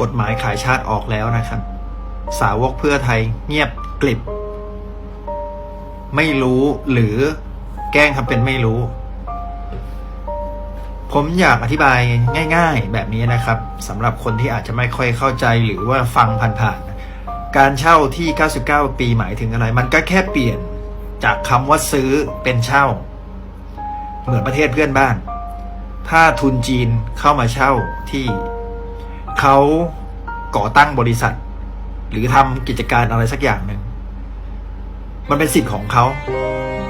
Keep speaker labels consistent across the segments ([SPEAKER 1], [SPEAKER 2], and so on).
[SPEAKER 1] กฎหมายขายชาติออกแล้วนะครับ สาวกเพื่อไทยเงียบกลิบ ไม่รู้หรือแกล้งทำเป็นไม่รู้ ผมอยากอธิบายง่าย ๆ แบบนี้นะครับสำหรับคนที่อาจจะไม่ค่อยเข้าใจหรือว่าฟังผ่านๆการเช่าที่ 99 ปีหมายถึงอะไร มันก็แค่เปลี่ยนจากคำว่าซื้อเป็นเช่า เหมือนประเทศเพื่อนบ้าน ถ้าทุนจีนเข้ามาเช่าที่ เขาก่อตั้งบริษัท หรือทำกิจการอะไรสักอย่างหนึ่ง มันเป็นสิทธิ์ของเขา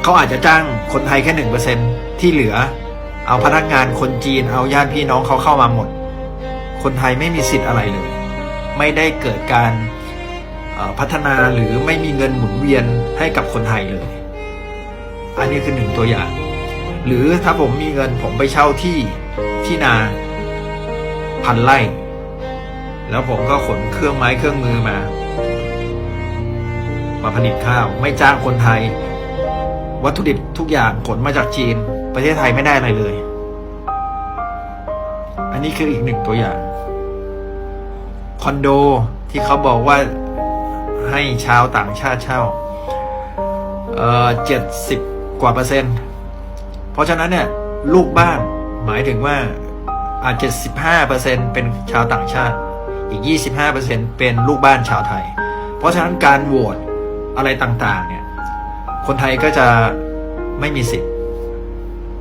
[SPEAKER 1] เขาอาจจะจ้างคนไทยแค่หนึ่งเปอร์เซ็นที่เหลือ เอาพนักงานคนจีนเอาญาติพี่น้องเขาเข้ามาหมด คนไทยไม่มีสิทธิ์อะไรเลย ไม่ได้เกิดการพัฒนาหรือไม่มีเงินหมุนเวียนให้กับคนไทยเลย อันนี้คือหนึ่งตัวอย่าง หรือถ้าผมมีเงินผมไปเช่าที่ที่นาพันไร่ แล้วผมก็ขนเครื่องไม้เครื่องมือมา มาผลิตข้าว ไม่จ้างคนไทย วัตถุดิบทุกอย่างขนมาจากจีน ประเทศไทยไม่ได้อะไรเลย อันนี้คืออีกหนึ่งตัวอย่าง คอนโดที่เขาบอกว่าให้ชาวต่างชาติเช่า เอ่อเจ็ดสิบกว่าเปอร์เซ็นต์ เพราะฉะนั้นเนี่ยลูกบ้านหมายถึงว่าอาจจะ15เปอร์เซ็นเป็นชาวต่างชาติ อีก 25เปอร์เซ็นเป็นลูกบ้านชาวไทย เพราะฉะนั้นการโหวตอะไรต่างๆ เนี่ย คนไทยก็จะไม่มีสิทธิ์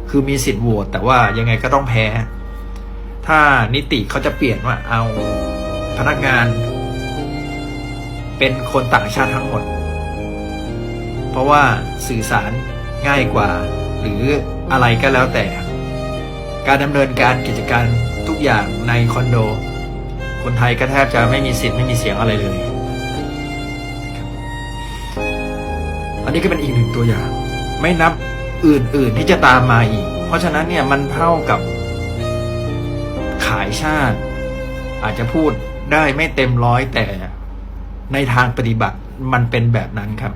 [SPEAKER 1] คือมีสิทธิ์โหวตแต่ว่ายังไงก็ต้องแพ้ ถ้านิติเขาจะเปลี่ยนว่าเอาพนักงาน เป็นคนต่างชาติทั้งหมด เพราะว่าสื่อสารง่ายกว่า หรืออะไรก็แล้วแต่ การดำเนินการกิจการทุกอย่างในคอนโด คนไทยก็แทบจะไม่มีสิทธิ์ไม่มีเสียงอะไรเลย อันนี้ก็เป็นอีกหนึ่งตัวอย่าง ไม่นับอื่นๆที่จะตามมาอีก เพราะฉะนั้นเนี่ยมันเท่ากับขายชาติ อาจจะพูดได้ไม่เต็มร้อยแต่ในทางปฏิบัติมันเป็นแบบนั้นครับ